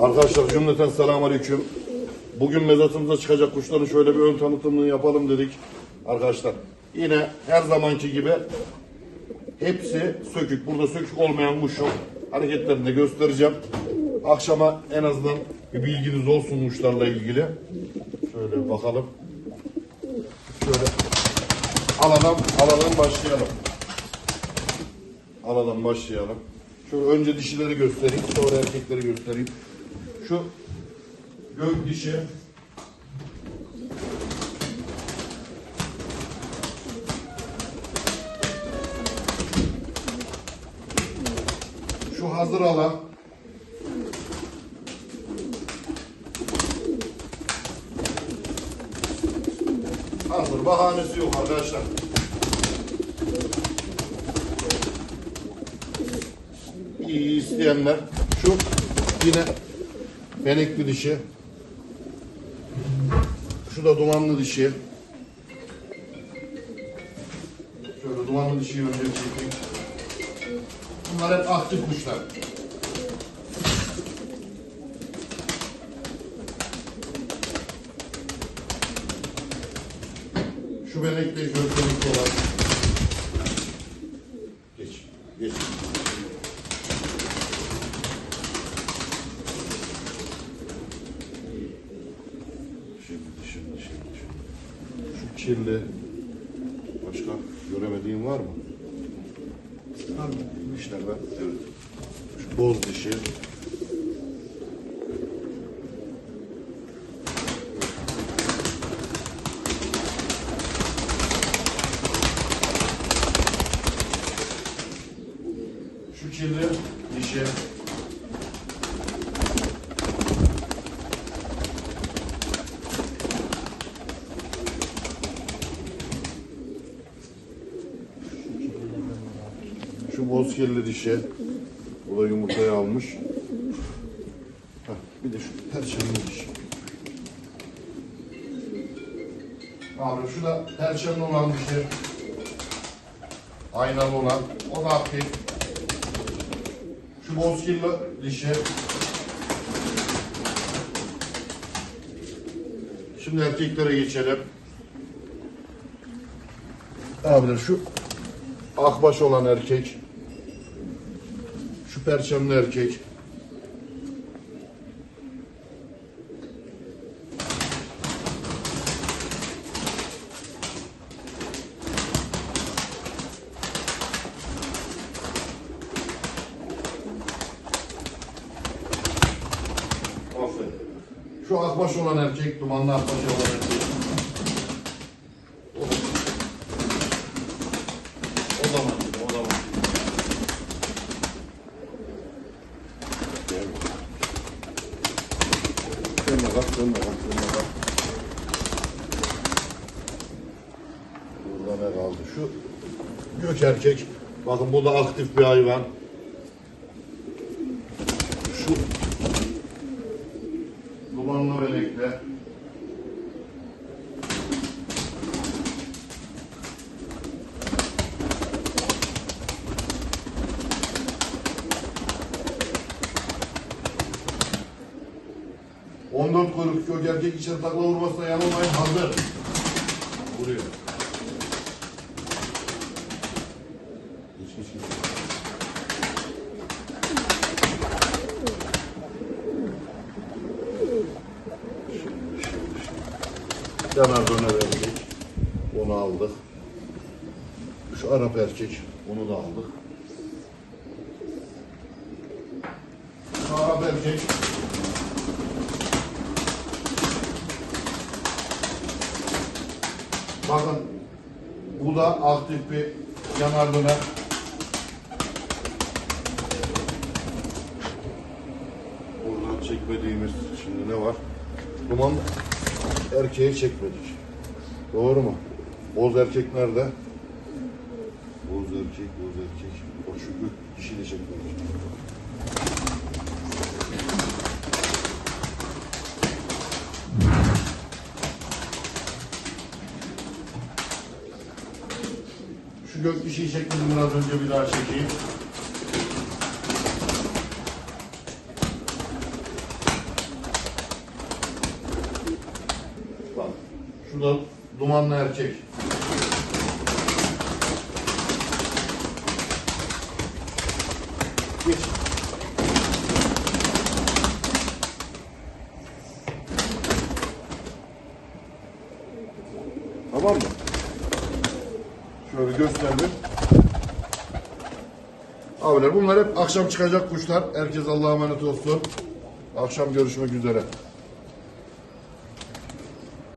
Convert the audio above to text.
Arkadaşlar cümleten selamun aleyküm. Bugün mezatımıza çıkacak kuşların şöyle bir ön tanıtımını yapalım dedik. Arkadaşlar yine her zamanki gibi hepsi sökük. Burada sökük olmayan kuş yok. Hareketlerini de göstereceğim. Akşama en azından bir bilginiz olsun kuşlarla ilgili. Şöyle bakalım. Şöyle aladan, aladan başlayalım. Aladan başlayalım. Şöyle önce dişileri göstereyim, sonra erkekleri göstereyim. Şu gök dişi. Şu hazır alan. Hazır bahanesi yok arkadaşlar. İyi isteyenler şu yine benekli dişi. Şu da dumanlı dişi. Şöyle dumanlı dişiyi önce çekeyim. Bunlar hep aktif kuşlar. Şu benekli gözlelikli olan. Geç, geç. Şimdi, şimdi, şimdi, şimdi. Şu kirli başka göremediğin var mı? Var mı? İşte ben, evet. Şu boz dişi. Şu kirli dişi. Şu boz kirli dişi. Bu da yumurtayı almış. Heh, bir de şu perçemli dişi. Abi şu da perçemli olan dişi. Aynalı olan. O da aktif. Şu boz kirli dişi. Şimdi erkeklere geçelim. Abiler şu akbaş olan erkek. Şu perçemli erkek. Aferin. Şu akbaş olan erkek, dumanlı akbaş olan erkek. O, zaman. Dönme bak, dönme bak, dönme bak. Burada ne kaldı? Şu gök erkek. Bakın bu da aktif bir hayvan. 14 kuyruk kök erkek için takla vurmasına yanılmayın hazır. Vuruyor. Geç geç geç. Yanardona verdik. Onu aldık. Şu Arap erkek. Onu da aldık. Arap erkek. Bakın bu da aktif bir yanar döner. Buradan çekmediğimiz şimdi ne var? Duman erkeği çekmedik. Doğru mu? Boz erkek nerede? Boz erkek, boz erkek. O gök dişi de çekmedik. Şu gök bir şey çekmedim biraz önce bir daha çekeyim. Bak şurada dumanlı erkek. Geç. Tamam mı? Şöyle gösterdim. Abiler bunlar hep akşam çıkacak kuşlar. Herkes Allah'a emanet olsun. Akşam görüşmek üzere.